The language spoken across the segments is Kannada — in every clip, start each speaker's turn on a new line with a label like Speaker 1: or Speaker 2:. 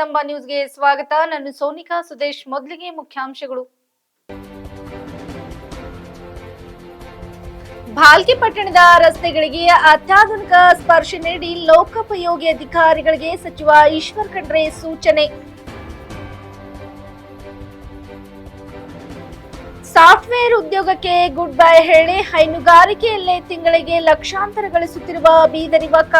Speaker 1: ಕದಂಬ ನ್ಯೂಸ್ಗೆ ಸ್ವಾಗತ. ನಾನು ಸೋನಿಕಾ ಸುದೇಶ್, ಮೊದಲಿಗೆ ಮುಖ್ಯಾಂಶಗಳು. ಭಾಲ್ಕಿ ಪಟ್ಟಣದ ರಸ್ತೆಗಳಿಗೆ ಅತ್ಯಾಧುನಿಕ ಸ್ಪರ್ಶ ನೀಡಿ ಲೋಕೋಪಯೋಗಿ ಅಧಿಕಾರಿಗಳಿಗೆ ಸಚಿವ ಈಶ್ವರ್ ಖಂಡ್ರೆ ಸೂಚನೆ. ಸಾಫ್ಟ್ವೇರ್ ಉದ್ಯೋಗಕ್ಕೆ ಗುಡ್ ಬೈ ಹೇಳಿ ಹೈನುಗಾರಿಕೆಯಲ್ಲೇ ತಿಂಗಳಿಗೆ ಲಕ್ಷಾಂತರ ಗಳಿಸುತ್ತಿರುವ ಬೀದರಿ ಯುವಕ.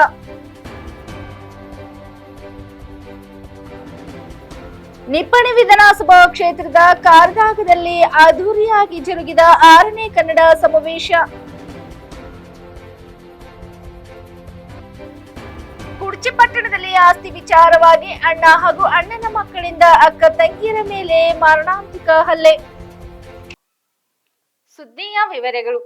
Speaker 1: ನಿಪ್ಪಣಿ ವಿಧಾನಸಭಾ ಕ್ಷೇತ್ರದ ಕಾರ್ಗಾಗದಲ್ಲಿ ಅದ್ದೂರಿಯಾಗಿ ಜರುಗಿದ ಆರನೇ ಕನ್ನಡ ಸಮಾವೇಶ. ಕುರ್ಚಿ ಪಟ್ಟಣದಲ್ಲಿ ಆಸ್ತಿ ವಿಚಾರವಾಗಿ ಅಣ್ಣ ಹಾಗೂ ಅಣ್ಣನ ಮಕ್ಕಳಿಂದ ಅಕ್ಕ ತಂಗಿಯರ ಮೇಲೆ ಮಾರಣಾಂತಿಕ ಹಲ್ಲೆ. ಸುದ್ದಿಯ ವಿವರಗಳು.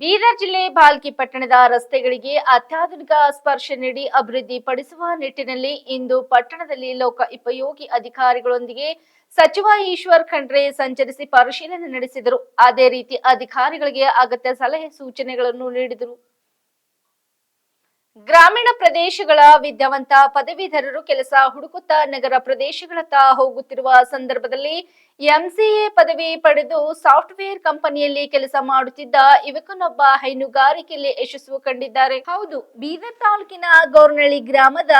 Speaker 1: ಬೀದರ್ ಜಿಲ್ಲೆ ಬಾಲ್ಕಿ ಪಟ್ಟಣದ ರಸ್ತೆಗಳಿಗೆ ಅತ್ಯಾಧುನಿಕ ಸ್ಪರ್ಶ ನೀಡಿ ಅಭಿವೃದ್ಧಿ ಪಡಿಸುವ ನಿಟ್ಟಿನಲ್ಲಿ ಇಂದು ಪಟ್ಟಣದಲ್ಲಿ ಲೋಕ ಉಪಯೋಗಿ ಅಧಿಕಾರಿಗಳೊಂದಿಗೆ ಸಚಿವ ಈಶ್ವರ್ ಖಂಡ್ರೆ ಸಂಚರಿಸಿ ಪರಿಶೀಲನೆ ನಡೆಸಿದರು. ಅದೇ ರೀತಿ ಅಧಿಕಾರಿಗಳಿಗೆ ಅಗತ್ಯ ಸಲಹೆ ಸೂಚನೆಗಳನ್ನು ನೀಡಿದರು. ಗ್ರಾಮೀಣ ಪ್ರದೇಶಗಳ ವಿದ್ಯಾವಂತ ಪದವೀಧರರು ಕೆಲಸ ಹುಡುಕುತ್ತಾ ನಗರ ಪ್ರದೇಶಗಳತ್ತ ಹೋಗುತ್ತಿರುವ ಸಂದರ್ಭದಲ್ಲಿ ಎಂಸಿಎ ಪದವಿ ಪಡೆದು ಸಾಫ್ಟ್ವೇರ್ ಕಂಪನಿಯಲ್ಲಿ ಕೆಲಸ ಮಾಡುತ್ತಿದ್ದ ಯುವಕನೊಬ್ಬ ಹೈನುಗಾರಿಕೆಯಲ್ಲಿ ಯಶಸ್ಸು ಕಂಡಿದ್ದಾರೆ. ಹೌದು, ಬೀದರ್ ತಾಲೂಕಿನ ಗೌರ್ನಳ್ಳಿ ಗ್ರಾಮದ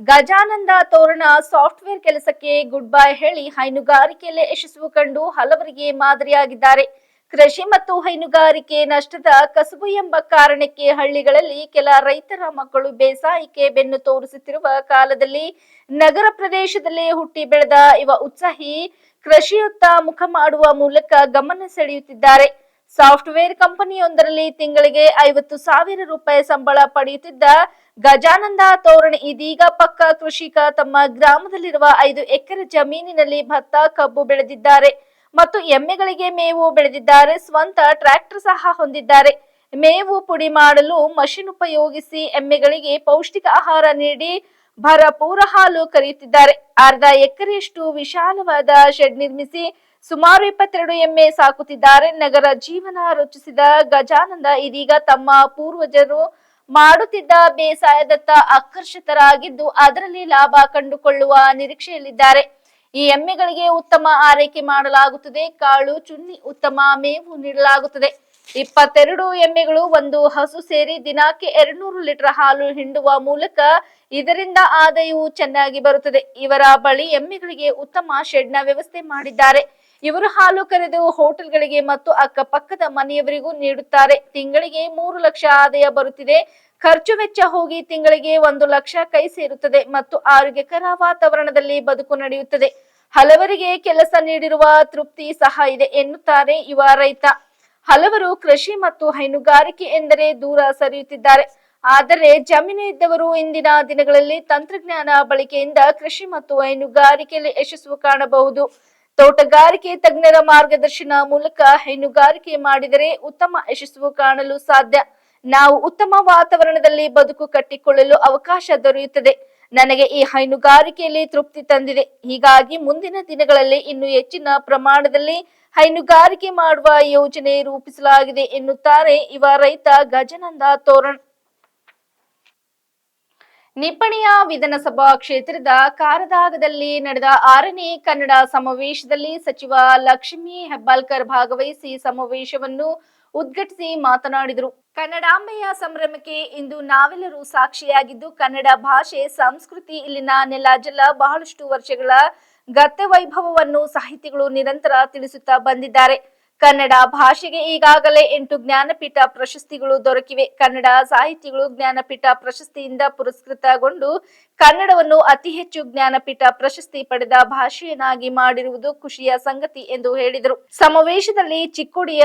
Speaker 1: ಗಜಾನಂದ ತೋರಣ ಸಾಫ್ಟ್ವೇರ್ ಕೆಲಸಕ್ಕೆ ಗುಡ್ ಬೈ ಹೇಳಿ ಹೈನುಗಾರಿಕೆಯಲ್ಲಿ ಯಶಸ್ಸು ಕಂಡು ಹಲವರಿಗೆ ಮಾದರಿಯಾಗಿದ್ದಾರೆ. ಕೃಷಿ ಮತ್ತು ಹೈನುಗಾರಿಕೆ ನಷ್ಟದ ಕಸುಬು ಎಂಬ ಕಾರಣಕ್ಕೆ ಹಳ್ಳಿಗಳಲ್ಲಿ ಕೆಲ ರೈತರ ಮಕ್ಕಳು ಬೇಸಾಯಕ್ಕೆ ಬೆನ್ನು ತೋರಿಸುತ್ತಿರುವ ಕಾಲದಲ್ಲಿ ನಗರ ಪ್ರದೇಶದಲ್ಲಿ ಹುಟ್ಟಿ ಬೆಳೆದ ಇವ ಉತ್ಸಾಹಿ ಕೃಷಿಯತ್ತ ಮುಖ ಮಾಡುವ ಮೂಲಕ ಗಮನ ಸೆಳೆಯುತ್ತಿದ್ದಾರೆ. ಸಾಫ್ಟ್ವೇರ್ ಕಂಪನಿಯೊಂದರಲ್ಲಿ ತಿಂಗಳಿಗೆ ಐವತ್ತು ಸಾವಿರ ರೂಪಾಯಿ ಸಂಬಳ ಪಡೆಯುತ್ತಿದ್ದ ಗಜಾನಂದ ತೋರಣ್ ಇದೀಗ ಪಕ್ಕ ಕೃಷಿಕ ತಮ್ಮ ಗ್ರಾಮದಲ್ಲಿರುವ ಐದು ಎಕರೆ ಜಮೀನಿನಲ್ಲಿ ಭತ್ತ ಕಬ್ಬು ಬೆಳೆದಿದ್ದಾರೆ. ಮತ್ತು ಎಮ್ಮೆಗಳಿಗೆ ಮೇವು ಬೆಳೆದಿದ್ದಾರೆ. ಸ್ವಂತ ಟ್ರ್ಯಾಕ್ಟರ್ ಸಹ ಹೊಂದಿದ್ದಾರೆ. ಮೇವು ಪುಡಿ ಮಾಡಲು ಮಷಿನ್ ಉಪಯೋಗಿಸಿ ಎಮ್ಮೆಗಳಿಗೆ ಪೌಷ್ಟಿಕ ಆಹಾರ ನೀಡಿ ಭರಪೂರ ಹಾಲು ಕರೆಯುತ್ತಿದ್ದಾರೆ. ಅರ್ಧ ಎಕರೆಯಷ್ಟು ವಿಶಾಲವಾದ ಶೆಡ್ ನಿರ್ಮಿಸಿ ಸುಮಾರು ಇಪ್ಪತ್ತೆರಡು ಎಮ್ಮೆ ಸಾಕುತ್ತಿದ್ದಾರೆ. ನಗರ ಜೀವನ ರಚಿಸಿದ ಗಜಾನಂದ ಇದೀಗ ತಮ್ಮ ಪೂರ್ವಜರು ಮಾಡುತ್ತಿದ್ದ ಬೇಸಾಯದತ್ತ ಆಕರ್ಷಿತರಾಗಿದ್ದು, ಅದರಲ್ಲಿ ಲಾಭ ಕಂಡುಕೊಳ್ಳುವ ನಿರೀಕ್ಷೆಯಲ್ಲಿದ್ದಾರೆ. ಈ ಎಮ್ಮೆಗಳಿಗೆ ಉತ್ತಮ ಆರೈಕೆ ಮಾಡಲಾಗುತ್ತದೆ. ಕಾಳು, ಚುನ್ನಿ ಉತ್ತಮ ಮೇವು ನೀಡಲಾಗುತ್ತದೆ. ಇಪ್ಪತ್ತೆರಡು ಎಮ್ಮೆಗಳು ಒಂದು ಹಸು ಸೇರಿ ದಿನಕ್ಕೆ ಎರಡ್ನೂರು ಲೀಟರ್ ಹಾಲು ಹಿಂಡುವ ಮೂಲಕ ಇದರಿಂದ ಆದಾಯವು ಚೆನ್ನಾಗಿ ಬರುತ್ತದೆ. ಇವರ ಬಳಿ ಎಮ್ಮೆಗಳಿಗೆ ಉತ್ತಮ ಶೆಡ್ನ ವ್ಯವಸ್ಥೆ ಮಾಡಿದ್ದಾರೆ. ಇವರು ಹಾಲು ಕರೆದು ಹೋಟೆಲ್ಗಳಿಗೆ ಮತ್ತು ಅಕ್ಕಪಕ್ಕದ ಮನೆಯವರಿಗೂ ನೀಡುತ್ತಾರೆ. ತಿಂಗಳಿಗೆ ಮೂರು ಲಕ್ಷ ಆದಾಯ ಬರುತ್ತಿದೆ. ಖರ್ಚು ವೆಚ್ಚ ಹೋಗಿ ತಿಂಗಳಿಗೆ ಒಂದು ಲಕ್ಷ ಕೈ ಸೇರುತ್ತದೆ ಮತ್ತು ಆರೋಗ್ಯಕರ ವಾತಾವರಣದಲ್ಲಿ ಬದುಕು ನಡೆಯುತ್ತದೆ. ಹಲವರಿಗೆ ಕೆಲಸ ನೀಡಿರುವ ತೃಪ್ತಿ ಸಹ ಇದೆ ಎನ್ನುತ್ತಾರೆ ಯುವ ರೈತ. ಹಲವರು ಕೃಷಿ ಮತ್ತು ಹೈನುಗಾರಿಕೆ ಎಂದರೆ ದೂರ ಸರಿಯುತ್ತಿದ್ದಾರೆ. ಆದರೆ ಜಮೀನು ಇದ್ದವರು ಇಂದಿನ ದಿನಗಳಲ್ಲಿ ತಂತ್ರಜ್ಞಾನ ಬಳಕೆಯಿಂದ ಕೃಷಿ ಮತ್ತು ಹೈನುಗಾರಿಕೆಯಲ್ಲಿ ಯಶಸ್ಸು ಕಾಣಬಹುದು. ತೋಟಗಾರಿಕೆ ತಜ್ಞರ ಮಾರ್ಗದರ್ಶನ ಮೂಲಕ ಹೈನುಗಾರಿಕೆ ಮಾಡಿದರೆ ಉತ್ತಮ ಯಶಸ್ಸು ಕಾಣಲು ಸಾಧ್ಯ. ನಾವು ಉತ್ತಮ ವಾತಾವರಣದಲ್ಲಿ ಬದುಕು ಕಟ್ಟಿಕೊಳ್ಳಲು ಅವಕಾಶ ದೊರೆಯುತ್ತದೆ. ನನಗೆ ಈ ಹೈನುಗಾರಿಕೆಯಲ್ಲಿ ತೃಪ್ತಿ ತಂದಿದೆ. ಹೀಗಾಗಿ ಮುಂದಿನ ದಿನಗಳಲ್ಲಿ ಇನ್ನು ಹೆಚ್ಚಿನ ಪ್ರಮಾಣದಲ್ಲಿ ಹೈನುಗಾರಿಕೆ ಮಾಡುವ ಯೋಜನೆ ರೂಪಿಸಲಾಗಿದೆ ಎನ್ನುತ್ತಾರೆ ಇವ ರೈತ ಗಜನಂದ ತೋರಣ್. ನಿಪ್ಪಣಿಯ ವಿಧಾನಸಭಾ ಕ್ಷೇತ್ರದ ಕಾರದಾಗದಲ್ಲಿ ನಡೆದ ಆರನೇ ಕನ್ನಡ ಸಮಾವೇಶದಲ್ಲಿ ಸಚಿವ ಲಕ್ಷ್ಮೀ ಹೆಬ್ಬಾಳ್ಕರ್ ಭಾಗವಹಿಸಿ ಸಮಾವೇಶವನ್ನು ಉದ್ಘಾಟಿಸಿ ಮಾತನಾಡಿದರು. ಕನ್ನಡಾಂಬೆಯ ಸಂಭ್ರಮಕ್ಕೆ ಇಂದು ನಾವೆಲ್ಲರೂ ಸಾಕ್ಷಿಯಾಗಿದ್ದು ಕನ್ನಡ ಭಾಷೆ, ಸಂಸ್ಕೃತಿ ಇಲ್ಲಿನ ನೆಲ ಜಲ ಬಹಳಷ್ಟು ವರ್ಷಗಳ ಗತ ವೈಭವವನ್ನು ಸಾಹಿತಿಗಳು ನಿರಂತರ ತಿಳಿಸುತ್ತಾ ಬಂದಿದ್ದಾರೆ. ಕನ್ನಡ ಭಾಷೆಗೆ ಈಗಾಗಲೇ ಎಂಟು ಜ್ಞಾನಪೀಠ ಪ್ರಶಸ್ತಿಗಳು ದೊರಕಿವೆ. ಕನ್ನಡ ಸಾಹಿತಿಗಳು ಜ್ಞಾನಪೀಠ ಪ್ರಶಸ್ತಿಯಿಂದ ಪುರಸ್ಕೃತಗೊಂಡು ಕನ್ನಡವನ್ನು ಅತಿ ಹೆಚ್ಚು ಜ್ಞಾನಪೀಠ ಪ್ರಶಸ್ತಿ ಪಡೆದ ಭಾಷೆಯನ್ನಾಗಿ ಮಾಡಿರುವುದು ಖುಷಿಯ ಸಂಗತಿ ಎಂದು ಹೇಳಿದರು. ಸಮಾವೇಶದಲ್ಲಿ ಚಿಕ್ಕೋಡಿಯ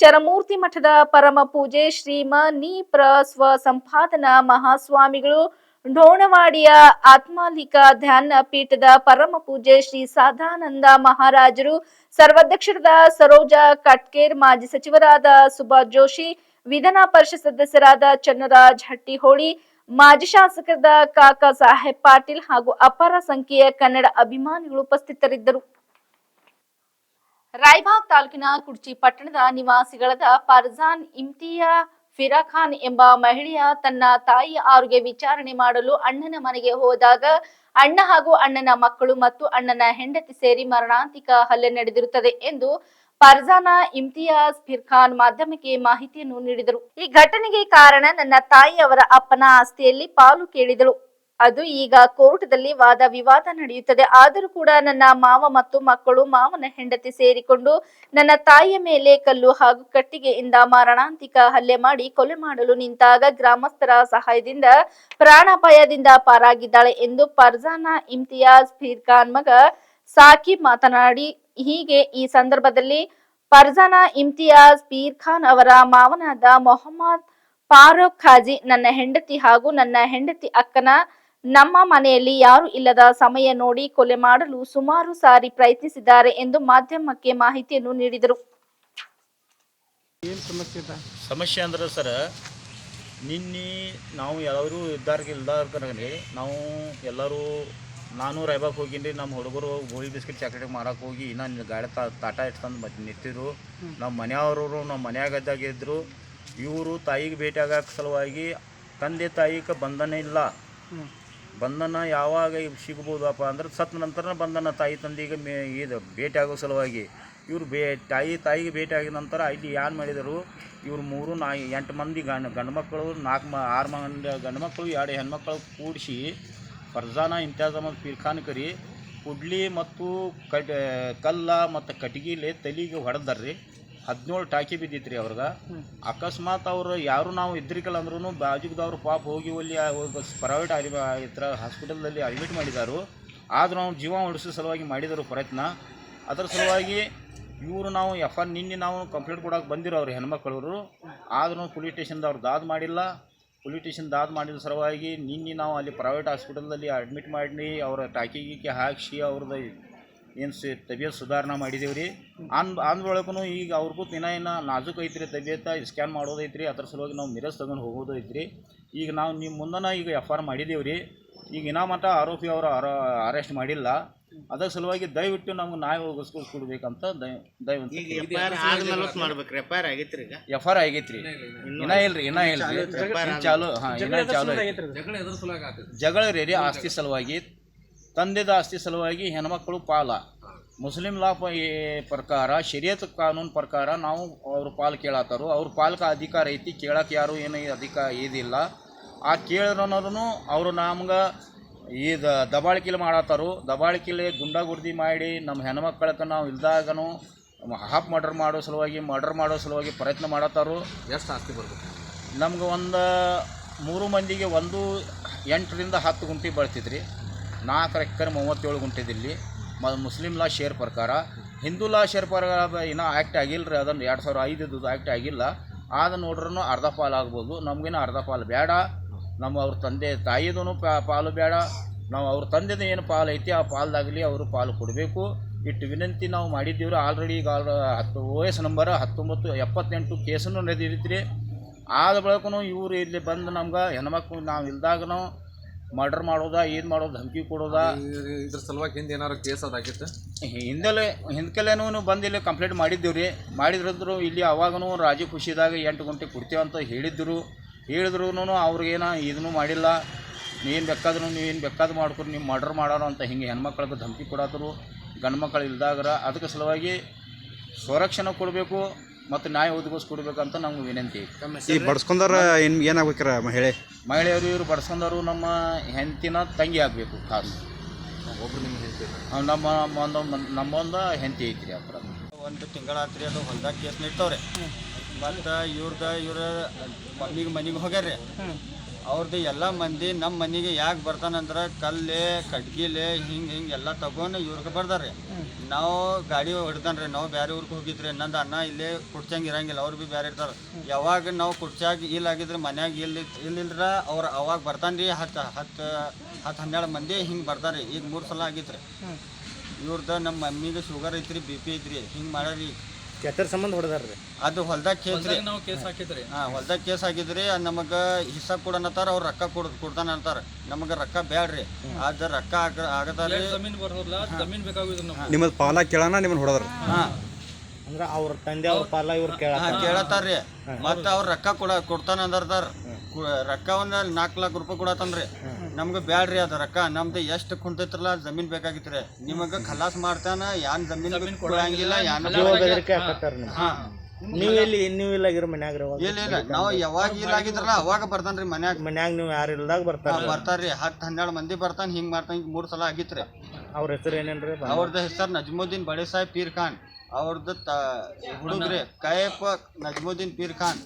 Speaker 1: ಚರಮೂರ್ತಿ ಮಠದ ಪರಮ ಪೂಜೆ ಶ್ರೀಮ ನೀ ಪ್ರ ಸ್ವ ಸಂಪಾದನಾ ಮಹಾಸ್ವಾಮಿಗಳು ಡೋಣವಾಡಿಯ ಆತ್ಮಾಲಿಕ ಧ್ಯಾನ ಪೀಠದ ಪರಮ ಪೂಜೆ ಶ್ರೀ ಸಾದಾನಂದ ಮಹಾರಾಜರು, ಸರ್ವಾಧ್ಯಕ್ಷರಾದ ಸರೋಜ ಕಟ್ಕೇರ್, ಮಾಜಿ ಸಚಿವರಾದ ಸುಭಾಷ್ ಜೋಶಿ, ವಿಧಾನ ಪರಿಷತ್ ಸದಸ್ಯರಾದ ಚನ್ನರಾಜ್ ಹಟ್ಟಿಹೋಳಿ, ಮಾಜಿ ಶಾಸಕರಾದ ಕಾಕಾ ಸಾಹೇಬ್ ಪಾಟೀಲ್ ಹಾಗೂ ಅಪಾರ ಸಂಖ್ಯೆಯ ಕನ್ನಡ ಅಭಿಮಾನಿಗಳು ಉಪಸ್ಥಿತರಿದ್ದರು. ರಾಯಬಾಗ್ ತಾಲೂಕಿನ ಕುರ್ಚಿ ಪಟ್ಟಣದ ನಿವಾಸಿಗಳಾದ ಫರ್ಜಾನ್ ಇಮ್ತಿಯಾ ಫಿರಾಖಾನ್ ಎಂಬ ಮಹಿಳೆಯ ತನ್ನ ತಾಯಿಯ ಆರೋಗ್ಯ ವಿಚಾರಣೆ ಮಾಡಲು ಅಣ್ಣನ ಮನೆಗೆ ಹೋದಾಗ ಅಣ್ಣ ಹಾಗೂ ಅಣ್ಣನ ಮಕ್ಕಳು ಮತ್ತು ಅಣ್ಣನ ಹೆಂಡತಿ ಸೇರಿ ಮರಣಾಂತಿಕ ಹಲ್ಲೆ ನಡೆದಿರುತ್ತದೆ ಎಂದು ಫರ್ಜಾನಾ ಇಮ್ತಿಯಾಜ್ ಫಿರ್ಖಾನ್ ಮಾಧ್ಯಮಕ್ಕೆ ಮಾಹಿತಿಯನ್ನು ನೀಡಿದರು. ಈ ಘಟನೆಗೆ ಕಾರಣ ನನ್ನ ತಾಯಿಯವರ ಅಪ್ಪನ ಆಸ್ತಿಯಲ್ಲಿ ಪಾಲು ಕೇಳಿದಳು. ಅದು ಈಗ ಕೋರ್ಟ್ದಲ್ಲಿ ವಾದ ವಿವಾದ ನಡೆಯುತ್ತದೆ. ಆದರೂ ಕೂಡ ನನ್ನ ಮಾವ ಮತ್ತು ಮಕ್ಕಳು ಮಾವನ ಹೆಂಡತಿ ಸೇರಿಕೊಂಡು ನನ್ನ ತಾಯಿಯ ಮೇಲೆ ಕಲ್ಲು ಹಾಗೂ ಕಟ್ಟಿಗೆಯಿಂದ ಮಾರಣಾಂತಿಕ ಹಲ್ಲೆ ಮಾಡಿ ಕೊಲೆ ಮಾಡಲು ನಿಂತಾಗ ಗ್ರಾಮಸ್ಥರ ಸಹಾಯದಿಂದ ಪ್ರಾಣಾಪಾಯದಿಂದ ಪಾರಾಗಿದ್ದಾಳೆ ಎಂದು ಫರ್ಜಾನಾ ಇಮ್ತಿಯಾಜ್ ಫೀರ್ಖಾನ್ ಮಗ ಸಾಕಿಬ್ ಮಾತನಾಡಿ. ಹೀಗೆ ಈ ಸಂದರ್ಭದಲ್ಲಿ ಫರ್ಜಾನಾ ಇಮ್ತಿಯಾಜ್ ಪೀರ್ ಖಾನ್ ಅವರ ಮಾವನಾದ ಮೊಹಮ್ಮದ್ ಫಾರೂಕ್ ಖಾಜಿ, ನನ್ನ ಹೆಂಡತಿ ಹಾಗೂ ನನ್ನ ಹೆಂಡತಿ ಅಕ್ಕನ ನಮ್ಮ ಮನೆಯಲ್ಲಿ ಯಾರು ಇಲ್ಲದ ಸಮಯ ನೋಡಿ ಕೊಲೆ ಮಾಡಲು ಸುಮಾರು ಸಾರಿ ಪ್ರಯತ್ನಿಸಿದ್ದಾರೆ ಎಂದು ಮಾಧ್ಯಮಕ್ಕೆ ಮಾಹಿತಿಯನ್ನು ನೀಡಿದರು.
Speaker 2: ಏನು ಸಮಸ್ಯೆ ಇದೆ?
Speaker 3: ಸಮಸ್ಯೆ ಅಂದ್ರೆ ಸರ ನಿನ್ನೆ ನಾವು ಎಲ್ಲರೂ ಇದ್ದಾರ್ಗೆ ಇಲ್ದಾರ್ಕನಾಗ್ರಿ ನಾವು ಎಲ್ಲರೂ ನಾನು ರೈಬಾಕ್ ಹೋಗಿನ್ರಿ ನಮ್ಮ ಹುಡುಗರು ಗೋಳಿ ಬಿಸ್ಕಿಟ್ ಚಾಕ್ಲೇಟ್ ಮಾರಕ್ಕೆ ಹೋಗಿ ನಾನು ಗಾಡಿ ತಾ ತಾಟ ಇಟ್ಕೊಂಡು ಮತ್ತೆ ನಿಂತಿದ್ರು. ನಮ್ಮ ಮನೆಯವರು ನಮ್ಮ ಮನೆಯಾಗದ್ದಾಗಿದ್ದರು ಇವರು ತಾಯಿಗೆ ಭೇಟಿ ಆಗಕ್ಕೆ ಸಲುವಾಗಿ ತಂದೆ ತಾಯಿಗೆ ಬಂಧನ ಇಲ್ಲ. ಬಂಧನ ಯಾವಾಗ ಸಿಗ್ಬೋದಪ್ಪ ಅಂದ್ರೆ ಸತ್ತ ನಂತರ ಬಂಧನ ತಾಯಿ ತಂದೆಗೆ ಮೇ ಇದು ಭೇಟಿ ಆಗೋ ಸಲುವಾಗಿ. ಇವರು ಬೇ ತಾಯಿ ತಾಯಿಗೆ ಭೇಟಿ ಆಗಿದ ನಂತರ ಇಲ್ಲಿ ಏನು ಮಾಡಿದರು? ಇವರು ಮೂರು ನಾ ಎಂಟು ಮಂದಿ ಗಂಡು ಗಂಡು ಮಕ್ಕಳು, ನಾಲ್ಕು ಮ ಆರು ಮಂದಿ ಗಂಡು ಮಕ್ಕಳು, ಎರಡು ಹೆಣ್ಮಕ್ಳು ಕೂಡಿಸಿ ಫರ್ಜಾನ ಇಂತಿಯಾಜ್ ಅಹಮದ್ ಪೀರ್ಖಾನ್ ಕರಿ ಕುಡ್ಲಿ ಮತ್ತು ಕಟ್ ಕಲ್ಲ ಮತ್ತು ಕಟ್ಗಿಲೆ ತಲೆಗೆ ಹೊಡೆದಾರ್ರಿ. ಹದಿನೇಳು ಟಾಕಿ ಬಿದ್ದಿತ್ತು ರೀ ಅವ್ರಿಗೆ ಅಕಸ್ಮಾತ್ ಅವ್ರು ಯಾರು ನಾವು ಇದ್ರಿಕಲ್ಲ ಅಂದ್ರೂ ಬಾಜುಗದವ್ರು ಪಾಪ ಹೋಗಿ ಅಲ್ಲಿ ಪ್ರೈವೇಟ್ ಅರಿ ಇತರ ಹಾಸ್ಪಿಟಲ್ದಲ್ಲಿ ಅಡ್ಮಿಟ್ ಮಾಡಿದಾರು. ಆದರೂ ನಾವು ಜೀವ ಉಳಿಸೋ ಸಲುವಾಗಿ ಮಾಡಿದರು ಪ್ರಯತ್ನ. ಅದರ ಸಲುವಾಗಿ ಇವರು ನಾವು ಎಫ್ ಆರ್ ನಿನ್ನೆ ನಾವು ಕಂಪ್ಲೇಂಟ್ ಕೊಡೋಕೆ ಬಂದಿರೋ ಅವ್ರು ಹೆಣ್ಮಕ್ಳವರು. ಆದರೂ ಪೊಲೀಸ್ ಸ್ಟೇಷನ್ದವ್ರು ದಾದ್ ಮಾಡಿಲ್ಲ. ಪೊಲೀಸ್ ಸ್ಟೇಷನ್ ದಾದ್ ಮಾಡಿದ ಸಲುವಾಗಿ ನಿನ್ನೆ ನಾವು ಅಲ್ಲಿ ಪ್ರೈವೇಟ್ ಹಾಸ್ಪಿಟಲ್ದಲ್ಲಿ ಅಡ್ಮಿಟ್ ಮಾಡಿ ಅವರ ಟಾಕಿ ಗೀಕಿ ಹಾಕಿಸಿ ಅವ್ರದ್ದು ಏನು ಸಿ ತಬಿಯತ್ ಸುಧಾರಣೆ ಮಾಡಿದೇವೆ ರೀ ಅಂದ ಅಂದ್ರೊಳಗೂ ಈಗ ಅವ್ರಿಗೂ ದಿನ ಏನು ನಾಜೂಕ್ ಐತ್ರಿ ತಬಿಯತ್ತ ಸ್ಕ್ಯಾನ್ ಮಾಡೋದೈತ್ರಿ ಅದ್ರ ಸಲುವಾಗಿ ನಾವು ಮಿರಸ್ ತಗೊಂಡು ಹೋಗೋದು ಐತ್ರಿ ಈಗ ನಾವು ನಿಮ್ಮ ಮುಂದನ ಈಗ ಎಫ್ ಆರ್ ಮಾಡಿದೇವೆ ರೀ ಈಗ ಇನ್ನೂ ಮಟ್ಟ ಆರೋಪಿ ಅವರು ಅರೆಸ್ಟ್ ಮಾಡಿಲ್ಲ ಅದ್ರ ಸಲುವಾಗಿ ದಯವಿಟ್ಟು ನಮ್ಗೆ ನ್ಯಾಯ ಒದಗಿಸ್ಕೊಡ್ಬೇಕಂತ ದಯ ದಯವಿಟ್ಟು
Speaker 2: ಎಫ್ ಆರ್ ರೀ ಆಗೈತ್ರಿ ಈಗ
Speaker 3: ಎಫ್ ಆರ್ ಆಗೈತ್ರಿ ಇನ್ನ ಇಲ್ರಿ ಇನ್ನ ಇಲ್ರಿ ಚಾಲು ಹಾಂ ಇನ್ನ ಚಾಲು. ಜಗಳ ರೀ ರೀ ಆಸ್ತಿ ಸಲುವಾಗಿ ತಂದೆದ ಆಸ್ತಿ ಸಲುವಾಗಿ ಹೆಣ್ಮಕ್ಳು ಪಾಲ. ಮುಸ್ಲಿಂ ಲಾ ಪ್ರಕಾರ ಶರಿಯತ್ ಕಾನೂನು ಪ್ರಕಾರ ನಾವು ಅವ್ರ ಪಾಲು ಕೇಳತ್ತಾರು ಅವ್ರ ಪಾಲಕ ಅಧಿಕಾರ ಐತಿ ಕೇಳಕ್ಕೆ ಯಾರು ಏನು ಅಧಿಕಾರ ಇದಿಲ್ಲ. ಆ ಕೇಳಿರೋನೂ ಅವರು ನಮ್ಗೆ ಇದು ದಬಾಳಿಕೆಲಿ ಮಾಡತ್ತಾರು ದಬಾಳಿಕೆಲಿ ಗುಂಡಾಗುರ್ದಿ ಮಾಡಿ ನಮ್ಮ ಹೆಣ್ಮಕ್ಕಳಕ್ಕೆ ನಾವು ಇಲ್ದಾಗನು ಹಾಫ್ ಮರ್ಡರ್ ಮಾಡೋ ಸಲುವಾಗಿ ಮರ್ಡರ್ ಮಾಡೋ ಸಲುವಾಗಿ ಪ್ರಯತ್ನ ಮಾಡತ್ತಾರು
Speaker 2: ಎಷ್ಟು ಆಸ್ತಿ ಬರ್ಬೇಕು?
Speaker 3: ನಮ್ಗೆ ಒಂದು ಮೂರು ಮಂದಿಗೆ ಒಂದು ಎಂಟರಿಂದ ಹತ್ತು ಗುಂಟಿ ಬರ್ತೈತ್ರಿ. ನಾಲ್ಕು ಎಕರೆ ಮೂವತ್ತೇಳು ಗುಂಟೆದಿಲ್ಲಿ ಮ, ಮುಸ್ಲಿಂ ಲಾ ಶೇರ್ ಪ್ರಕಾರ. ಹಿಂದೂ ಲಾ ಶೇರ್ ಪ್ರಕಾರ ಇನ್ನೂ ಆ್ಯಕ್ಟ್ ಆಗಿಲ್ಲ ರೀ ಅದನ್ನು ಎರಡು ಸಾವಿರ ಐದು ಆ್ಯಕ್ಟ್ ಆಗಿಲ್ಲ. ಆದ ನೋಡ್ರೂ ಅರ್ಧ ಪಾಲು ಆಗ್ಬೋದು. ನಮಗೇನು ಅರ್ಧ ಪಾಲು ಬೇಡ ನಮ್ಮ ಅವ್ರ ತಂದೆ ತಾಯಿದೂ ಪಾಲು ಬೇಡ ನಾವು ಅವ್ರ ತಂದೆದು ಏನು ಪಾಲು ಐತಿ, ಆ ಪಾಲ್ದಾಗಲಿ ಅವರು ಪಾಲು ಕೊಡಬೇಕು. ಇಟ್ಟು ವಿನಂತಿ ನಾವು ಮಾಡಿದ್ದೀವ್ರಿ. ಆಲ್ರೆಡಿ ಈಗ ಆಲ್ ಹತ್ತು ಓ ಎಸ್ ನಂಬರ್ ಹತ್ತೊಂಬತ್ತು ಎಪ್ಪತ್ತೆಂಟು ಕೇಸನ್ನು ನಡೆದಿತ್ತು ರೀ ಆದ ಬಳಿಕೂ ಇವರು ಇಲ್ಲಿ ಬಂದು ನಮ್ಗೆ ಹೆಣ್ಮಕ್ಳು ನಾವು ಇಲ್ದಾಗನು ಮರ್ಡರ್ ಮಾಡೋದಾ ಏನು ಮಾಡೋದು ಧಮಕಿ ಕೊಡೋದಾ?
Speaker 4: ಇದ್ರ ಸಲುವಾಗಿ ಹಿಂದೆ ಏನಾರು ಕೇಸ್ ಅದಾಗಿತ್ತು
Speaker 3: ಹಿಂದೆಲೆ ಹಿಂದ್ಕೆಲೇನು ಬಂದು ಇಲ್ಲಿ ಕಂಪ್ಲೇಂಟ್ ಮಾಡಿದ್ದೀವಿ ರೀ. ಮಾಡಿದ್ರದ್ರು ಇಲ್ಲಿ ಅವಾಗೂ ರಾಜಿ ಖುಷಿದಾಗ ಎಂಟು ಗಂಟೆ ಕೊಡ್ತೇವೆ ಅಂತ ಹೇಳಿದ್ರು. ಹೇಳಿದ್ರು ಅವ್ರಿಗೇನ ಇದನ್ನು ಮಾಡಿಲ್ಲ. ನೀನು ಬೇಕಾದ್ರೂ ನೀವೇನು ಬೇಕಾದ್ರು ಮಾಡ್ಕೊಂಡು ನೀವು ಮರ್ಡರ್ ಮಾಡೋರು ಅಂತ ಹಿಂಗೆ ಹೆಣ್ಮಕ್ಳಿಗೆ ಧಮಕಿ ಕೊಡತ್ತರು ಗಂಡು ಮಕ್ಕಳು ಇಲ್ದಾಗ್ರ ಅದಕ್ಕೆ ಸಲುವಾಗಿ ಸ್ವರಕ್ಷಣೆ ಕೊಡಬೇಕು. ಮತ್ತು ನ್ಯಾಯ ಒದಗಿಸ್ಕೊಡ್ಬೇಕಂತ ನಮ್ಗೆ ವಿನಂತಿ ಐತಿ.
Speaker 5: ಈ ಬಡ್ಸ್ಕೊಂಡಾರ ಏನು ಏನಾಗ್ಬೇಕ್ರ ಮಹಿಳೆ?
Speaker 3: ಮಹಿಳೆಯರು ಇವರು ಬಡ್ಸ್ಕೊಂಡವರು ನಮ್ಮ ಹೆಂಡತಿನ ತಂಗಿ ಆಗಬೇಕು ಖಾಸ್.
Speaker 4: ಒಬ್ರು ನಿಮ್ಮ
Speaker 3: ನಮ್ಮ ಒಂದು ನಮ್ಮೊಂದು ಹೆಂಡತಿ ಐತ್ರಿ ಅಪ್ರ
Speaker 6: ಒಂದು ತಿಂಗಳಾತ್ರಿ ಅದು ಹೊಲ್ದಾಗ ಕೇಸ್ ನಿಟ್ಟವ್ರೆ ಮತ್ತು ಇವ್ರದ ಇವ್ರ ಮಮ್ಮಿಗೆ ಮನೆಗೆ ಹೋಗ್ಯಾರ್ರಿ. ಅವ್ರದ್ದು ಎಲ್ಲ ಮಂದಿ ನಮ್ಮ ಮನೆಗೆ ಯಾಕೆ ಬರ್ತಾನಂದ್ರೆ ಕಲ್ಲೆ, ಕಟ್ಗಿಲೆ, ಹಿಂಗೆ ಹಿಂಗೆ ಎಲ್ಲ ತಗೊಂಡು ಇವ್ರಿಗೆ ಬರ್ದಾರ್ರಿ. ನಾವು ಗಾಡಿ ಹೊಡ್ತಾನ್ರಿ ನಾವು ಬೇರೆ ಊರಿಗೆ ಹೋಗಿದ್ರಿ, ನಂದು ಅಣ್ಣ ಇಲ್ಲೇ ಕುಡ್ಸಂಗೆ ಇರಂಗಿಲ್ಲ, ಅವ್ರು ಭೀ ಬೇರೆ ಇರ್ತಾರೆ. ಯಾವಾಗ ನಾವು ಕುಡ್ಸಾಗ ಇಲ್ಲ ಆಗಿದ್ರೆ ಮನ್ಯಾಗ ಇಲ್ಲಿ ಇಲ್ಲಿಲ್ರ ಅವ್ರು ಅವಾಗ ಬರ್ತಾನ್ರಿ ಹತ್ತು ಹತ್ತು ಹತ್ತು ಹನ್ನೆರಡು ಮಂದಿ ಹಿಂಗೆ ಬರ್ತಾರೆ ಈಗ ಮೂರು ಸಲ ಆಗಿತ್ರಿ. ಇವ್ರದ್ದು ನಮ್ಮ ಮಮ್ಮಿಗೆ ಶುಗರ್ ಐತ್ರಿ, ಬಿ ಪಿ ಐತ್ರಿ, ಹಿಂಗೆ ಮಾಡ್ಯಾರಿ.
Speaker 2: ಕೆಟ್ಟರ ಸಂಬಂಧ ಹೊಡೆದಾರ್ರಿ.
Speaker 6: ಅದು ಹೊಲ್ದಾಗ ಕೇಸ್ ರೀ.
Speaker 2: ನಾವು ಕೇಸ್ ಹಾಕಿದ್ರಿ.
Speaker 6: ಹಾಂ ಹೊಲ್ದಾಗ ಕೇಸ್ ಆಗಿದ್ರಿ ನಮಗೆ ಹಿಸ್ಸಾ ಕೊಡನತ್ತಾರ ಅವ್ರು ರೊಕ್ಕ ಕೊಡ್ ಕೊಡ್ತಾನ ಅಂತಾರ ನಮಗೆ ರೊಕ್ಕ ಬ್ಯಾಡ್ರಿ. ಅದು ರೊಕ್ಕ ಆಗ ಆಗತಾರ
Speaker 2: ಜಮೀನ್ ಬರೋದಿಲ್ಲ ಜಮೀನ್ ಬೇಕಾಗಿದ್ರು ನಮ್ಗೆ.
Speaker 5: ನಿಮ್ಮದು ಪಾಲ ಕೇಳೋಣ ನಿಮ್ಮನ್ನ ಹೊಡೆದ್ರ.
Speaker 6: ಹಾಂ.
Speaker 2: ಅಂದ್ರೆ ಅವ್ರ ತಂದೆ ಅವ್ರ ಪಾಲ ಇವ್ರು ಕೇಳ
Speaker 6: ಹಾ ಕೇಳತ್ತಾರ್ರಿ ಮತ್ತೆ ಅವ್ರ ರೊಕ್ಕ ಕೊಡ ಕೊಡ್ತಾನ ಅಂದರ್ತಾರ ರೊಕ್ಕ ಒಂದ್ ನಾಲ್ಕು ಲಕ್ಷ ರೂಪಾಯಿ ಕೊಡತ್ತನ್ರಿ ನಮ್ಗೆ ಬ್ಯಾಡ್ರಿ ಅದ ರೊಕ್ಕ. ನಮ್ದು ಎಷ್ಟು ಕುಂತೈತ್ರಲ್ಲ ಜಮೀನ್ ಬೇಕಾಗಿತ್ರಿ. ನಿಮಗ ಖಲಾಸ್ ಮಾಡ್ತಾನ ಯಾನ್ ಜಮೀನ್ ಕೊಡಂಗಿಲ್ಲ ಯಾನ್
Speaker 2: ನೀವು. ಇಲ್ಲಿ ನೀವು ಇಲ್ಲಾಗಿರೋ ಮನ್ಯಾಗ
Speaker 6: ಇಲ್ಲ ಇಲ್ಲ. ನಾವು ಯಾವಾಗ ಇಲ್ಲಾಗಿದ್ರಲ್ಲ ಅವಾಗ ಬರ್ತಾನ್ರಿ ಮನ್ಯಾಗ.
Speaker 2: ಮನ್ಯಾಗ ನೀವು ಯಾರು ಇಲ್ದಾಗ ಬರ್ತಾರ?
Speaker 6: ಬರ್ತಾರ್ರಿ. ಹತ್ತು ಹನ್ನೆರಡು ಮಂದಿ ಬರ್ತಾನೆ ಹಿಂಗ್ ಮಾಡ್ತಾನ ಹಿಂಗ್ ಮೂರ್ ಸಲ ಆಗಿತ್ರಿ.
Speaker 2: ಅವ್ರ ಹೆಸರು ಏನೇನ್ರಿ
Speaker 6: ಅವ್ರದ್ದು ಹೆಸರು ನಜಮುದ್ದೀನ್ ಬಡೆ ಸಾಹೇಬ್ ಪೀರ್ ಖಾನ್. ಅವ್ರದ್ದು ತ ಹುಡುಗ್ರಿ ಕಯಪ ನಜಮುದ್ದೀನ್ ಪೀರ್ ಖಾನ್.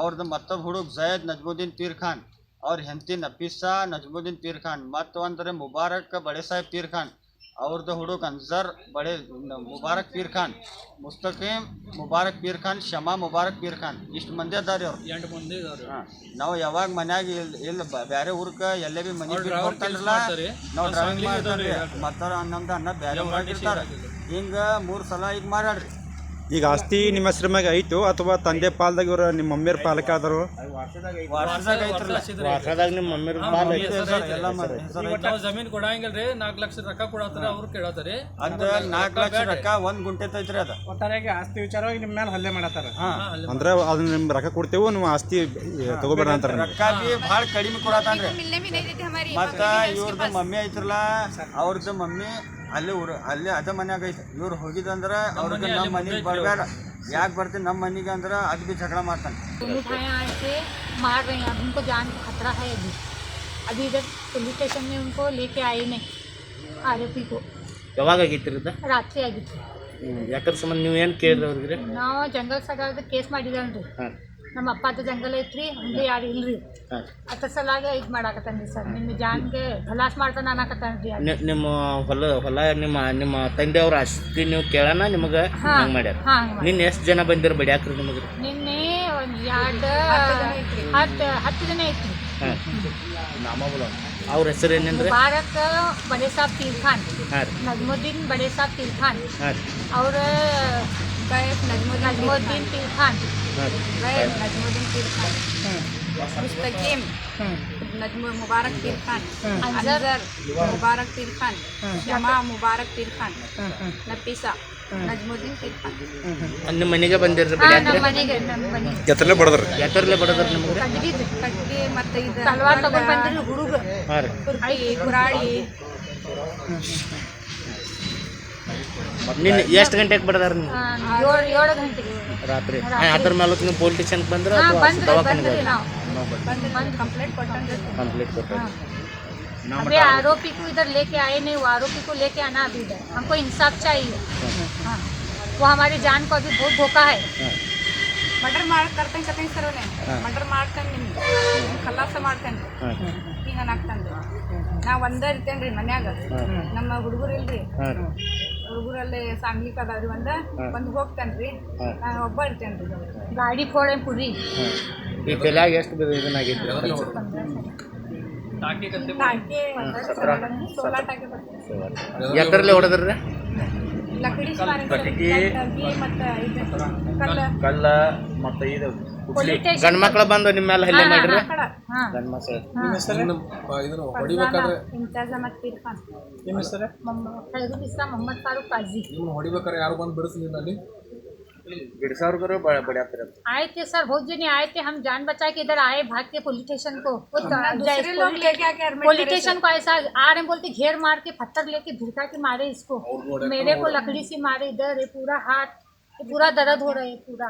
Speaker 6: ಅವ್ರದ್ದು ಮತ್ತೊಬ್ಬ ಹುಡುಗ ಜಯದ್ ನಜ್ಮುದ್ದೀನ್ ಪೀರ್ ಖಾನ್. ಅವ್ರ ಹೆಂಡತಿ ನಫೀಸಾ ನಜ್ಮುದ್ದೀನ್ ಪೀರ್ ಖಾನ್ ಮತ್ತು ಅಂದ್ರೆ ಮುಬಾರಕ್ ಬಡೆ ಸಾಹೇಬ್ ಪೀರ್ ಖಾನ್. ಅವ್ರದ್ದು ಹುಡುಗ ಅನ್ಸರ್ ಬಡೆ ಮುಬಾರಕ್ ಪೀರ್ ಖಾನ್. ಮುಸ್ತಕೀಮ್ ಮುಬಾರಕ್ ಪೀರ್ ಖಾನ್ ಶಮಾ ಮುಬಾರಕ್ ಪೀರ್ ಖಾನ್. ಇಷ್ಟು ಮಂದಿ ಅದಾರಿ ಅವ್ರು
Speaker 7: ಎಂಟು ಮಂದಿ
Speaker 6: ಹಾಂ ನಾವು ಯಾವಾಗ ಮನ್ಯಾಗ ಇಲ್ಲ ಇಲ್ಲ ಬ- ಬ್ಯಾರೆ ಊರ್ಕ ಎಲ್ಲೇ ಬಿ ಮನಿ ಹೋಗ್ತಾರಲ್ಲ
Speaker 7: ಮಾಡ್ತಾರೆ.
Speaker 6: ನಾವು ಡ್ರೈವಿಂಗ್ ಮಾಡ್ತಾರ್ರಿ. ಮತ್ತಾರ ಅನ್ನ ಬೇರೆ ಊರಾಗ ಮೂರು ಹಿಂಗ ಮೂರ್ ಸಲ ಈಗ ಮಾಡ್ಯಾಡ್ರಿ
Speaker 5: ಈಗ ಆಸ್ತಿ ನಿಮ್ಮ ಹೆಸರ ಮ್ಯಾಗ ಐತು ಅಥವಾ ತಂದೆ ಪಾಲ್ದಾಗ ಇವ್ರ ನಿಮ್ಮ ಮಮ್ಮಿಯರ್ ಪಾಲಕ ಆದರು?
Speaker 2: ವಾಸದಾಗ ನಿಮ್ಮ ಮಮ್ಮಿಯರ್ ಪಾಲ
Speaker 7: ಜಮೀನ್ ಕೊಡಂಗಿಲ್ರಿ ನಾಲ್ಕು ಲಕ್ಷ ರೊಕ್ಕ ಕೊಡತ್ತಾರ ಅವ್ರು ಕೇಳತ್ತಾರಿ
Speaker 6: ಅಂದ್ರ ನಾಲ್ಕು ಲಕ್ಷ ರೊಕ್ಕ ಒಂದ್ ಗುಂಟೆ ಐತ್ರಿ ಅದ.
Speaker 8: ಒಟ್ಟಾರೆಯಾಗಿ ಆಸ್ತಿ ವಿಚಾರವಾಗಿ ನಿಮ್ಮ ಮೇಲೆ ಹಲ್ಲೆ ಮಾಡತ್ತಾರ.
Speaker 6: ಅಂದ್ರ
Speaker 5: ಅಂದ್ರೆ ಅದನ್ನ ನಿಮ್ ರೊಕ್ಕ ಕೊಡ್ತೇವು ನೀವು ಆಸ್ತಿ ತಗೋಬೇಡ ಅಂತಾರ.
Speaker 6: ರೊಕ್ಕ ಬಿ ಭಾಳ ಕಡಿಮೆ ಕೊಡತ್ತಾನ್ರಿ. ಮತ್ತ ಇವ್ರದ್ದು ಮಮ್ಮಿ ಐತ್ರಲ್ಲ ಅವ್ರದ್ದು ಮಮ್ಮಿ ಅಲ್ಲಿ ಊರ ಅಲ್ಲಿ ಅದ ಮನ್ಯಾಗ ಐತಿ ಇವ್ರು ಹೋಗಿದಂದ್ರ ಅವ್ರಿಗೆ ನಮ್ಮ ಮನೆಗೆ ಬರಬೇಡ ಯಾಕೆ ಬರ್ತೀನಿ ನಮ್ಮ ಮನೆಗೆ ಅಂದ್ರ ಅದ್ ಬಿ ಜಗಳ ಮಾಡ್ತಾನೆ
Speaker 9: उठाए आज से मार रहे हैं अब उनको जान का खतरा है अभी अभी इधर पुलिस स्टेशन में उनको लेके आए नहीं आरोपी को
Speaker 2: ಯಾವಾಗ ಆಗೈತ್ರಿ ಇದು
Speaker 9: ರಾತ್ರಿ ಆಗಿತ್ತು
Speaker 2: ಯಾಕಂದ್ರೆ ಸಂಬಂಧ ನೀವು ಏನು ಕೇಳಿದ್ರಿ ಅವ್ರಿಗೆ
Speaker 9: ನಾವು ಜಂಗಲ್ ಸಗಾದ ಕೇಸ್ ಮಾಡಿದನ್ರಿ
Speaker 2: ಹಾಂ
Speaker 9: ನಮ್ಮ ಅಪ್ಪ ಅದು ಜಂಗಲ್ ಐತ್ರಿ ಹಂಗೆ ಯಾರು ಇಲ್ರಿ. ಅದ್ರ ಸಲಾಗೆ ಇದು ಮಾಡಾಕತ್ತಾನ್ರಿ ಸರ್. ನಿಮ್ಮ ಜಾನ್ಗೆ ಹೊಲಾಸ್ ಮಾಡ್ತಾನೆ ಅನ್ನಕತ್ತಾನ್ರಿ
Speaker 2: ನಿಮ್ಮ ಹೊಲ ಹೊಲ ನಿಮ್ಮ ನಿಮ್ಮ ತಂದೆಯವ್ರ ಆಸ್ತಿ ನೀವು ಕೇಳೋಣ ನಿಮಗೆ ಹಂಗೆ ಮಾಡ್ಯಾರ. ನಿನ್ನ ಎಷ್ಟು ಜನ ಬಂದಿರ ಬಡಿಯಾಕ್ರಿ ನಿಮಗೆ?
Speaker 9: ನಿನ್ನೆ ಒಂದು ಎರಡು ಹತ್ತು ಹತ್ತು ಜನ ಐತ್ರಿ.
Speaker 2: ಅವ್ರ ಹೆಸರು ಏನಂದ್ರೆ
Speaker 9: ಭಾರತ್ ಬಡೇ ಸಾಬ್ ತೀರ್ಖಾನ್ ನಜ್ಮುದ್ದೀನ್ ಬಡೇ ಸಾಬ್
Speaker 2: ತೀರ್ಖಾನ್ ಅವ್ರ
Speaker 9: और नजमुद्दीन पीर खान
Speaker 2: ಹಾಂ ರೀ
Speaker 1: ನಜ್ಮುದ್ದೀನ್ ಪೀರ್ ಖಾನ್ ಮುಸ್ತಕೀಮ್ ನಜ್ಮು ಮುಬಾರಕ್ ಪೀರ್ ಖಾನ್ ಅನ್ಸರ್ ಮುಬಾರಕ್ ಪೀರ್ ಖಾನ್ ಶಮಾ ಮುಬಾರಕ್ ಪೀರ್ ಖಾನ್ ನಫೀಸಾ ನಜ್ಮುದ್ದೀನ್ ಪೀರ್ ಖಾನ್
Speaker 2: ನಿಮ್ಮ ಮನೆಗೆ ಬಂದಿರ್ರಿ
Speaker 9: ಹಾಂ
Speaker 2: ಬಡಿಯಾಕ್ರಿ
Speaker 9: ನಮ್ಮ ಮನೆಗೆ ನಮ್ಮ ಮನೆಗೆ
Speaker 5: ಎತ್ತರಲ್ಲೇ ಬಡದ್ರಿ
Speaker 2: ಯಾಕರ್ಲೆ ಬಡದ್ರ ನಿಮಗೆ
Speaker 9: ಕಡ್ಗಿದ್ದು
Speaker 1: ಕಟ್ಗೆ ಮತ್ತೆ ಇದು
Speaker 9: ತಲ್ವಾರ್ ತಗೊಂಡ್ ಬಂದ್ರಿ ಹುಡುಗ
Speaker 2: ಹಾಂ ರೀ
Speaker 1: ಕುರ್ಕಿ ಕುರಾಳಿ
Speaker 2: ನಿನ್ನ ಎಷ್ಟು ಗಂಟೆಗೆ ಬಡದಾರ ನೀವು
Speaker 9: ಏಳು ಏಳು ಗಂಟೆಗೆ
Speaker 2: ರಾತ್ರಿ ಹಾಂ ಅದ್ರ ಮೇಲೆ ನೀವು ಪೊಲೀಸ್ ಸ್ಟೇಷನ್ಗೆ ಬಂದ್ರೆ
Speaker 9: ಹಾಂ
Speaker 2: ಅಥವಾ
Speaker 9: ಬಂದ್ರಿ
Speaker 2: ದವಾಖಾನೆಗೆ
Speaker 9: ಬಂದ್ರಿ ನಾವು
Speaker 1: ಬಂದು ಬಂದು ಕಂಪ್ಲೇಂಟ್ ಕೊಟ್ಟಂಗೆ
Speaker 2: ಕಂಪ್ಲೀಟ್ ಕೊಟ್ಟು
Speaker 9: अभी आरोपी को इधर लेके आए नहीं वो आरोपी को लेके आना अभी इधर हमको इंसाफ चाहिए हाँ वो हमारी जान को अभी बहुत धोखा है
Speaker 1: ಮರ್ಡರ್ ಮಾಡ್ತರ್ತೇನೆ ಕತೆ ಸರ್ವನೆ ಮರ್ಡರ್ ಮಾಡ್ತೇನೆ ನಿಮ್ಗೆ ಖಲಾಸ ಮಾಡ್ತೇನೆ
Speaker 2: ಹಾಂ
Speaker 1: ಹಿಂಗ ಅನ್ನಾಗ್ತಾನೆ ನಾ ಒಂದೇ ಇರ್ತೇನೆ ರೀ ಮನ್ಯಾಗ ನಮ್ಮ ಹುಡುಗರು ಇಲ್ರಿ
Speaker 2: ಹಾಂ ರೀ
Speaker 1: ಹುಡುಗರಲ್ಲೇ ಸಾಂಗ್ಲಿ ಅದಾವ್ರಿ ಒಂದ. ಒಂದು ಹೋಗ್ತೇನ್ರಿ. ನಾನು ಒಬ್ಬ ಇರ್ತೇನ್ರಿ
Speaker 9: ಗಾಡಿ ಕೋಳೆ ಪುಡಿ
Speaker 2: ಈ ಬೆಲ್ಯಾಗ ಎಷ್ಟು ಇದನ್ನಾಗಿತ್ತು?
Speaker 7: ಟಾಕೆ ಸೋಲಾರ್
Speaker 1: ಟಾಕೆ
Speaker 2: ಹೊಡೆದ್ರಿ
Speaker 1: ಲಕಡಿ ಮತ್ತೆ ಕಲ್ಲ
Speaker 3: ಮತ್ತೆ ಇದು.
Speaker 2: ಗಂಡ್ ಮಕ್ಳ ಬಂದು ನಿಮ್ಮ ಮೇಲೆ ಹಲ್ಲೆ ಮಾಡ್ರಿ
Speaker 1: ಕಡ
Speaker 9: हाँ
Speaker 2: ಗಂಡ್ ಮಕ್ಳು
Speaker 4: ಇದನ್ನು ಹೊಡಿಬೇಕಾದ್ರೆ
Speaker 1: ಇಂತಾಜ್ ಅಹಮದ್ ಪೀರ್ ಖಾನ್
Speaker 8: ನಿಮ್ಮ ಹೆಸರು
Speaker 9: खैरुल इस्लाम मोहम्मद फारूक काजी
Speaker 4: ನಿಮ್ಮನ್ನ ಹೊಡಿಬೇಕಾದ್ರೆ ಯಾರು ಬಂದು ಬಿಡಿಸ್ಲಿಲ್ಲ ಅಲ್ಲಿ
Speaker 2: ಬಿಡಿಸೋರ್ಗರು ಬಡಿಯಾಕ್ರಿ
Speaker 9: आए थे सर बहुत जने आए थे हम जान बचा के इधर आए भाग के पुलिस स्टेशन को वो द-
Speaker 1: दूसरे
Speaker 9: इसको
Speaker 1: लोग लेके आके admit
Speaker 9: पुलिस
Speaker 1: करे
Speaker 9: स्टेशन को ऐसा आ रहे बोलते घेर मार के पत्थर लेके भिड़का के मारे इसको मेरे को लकड़ी से मारे इधर ये पूरा हाथ ये पूरा दर्द हो रहा है पूरा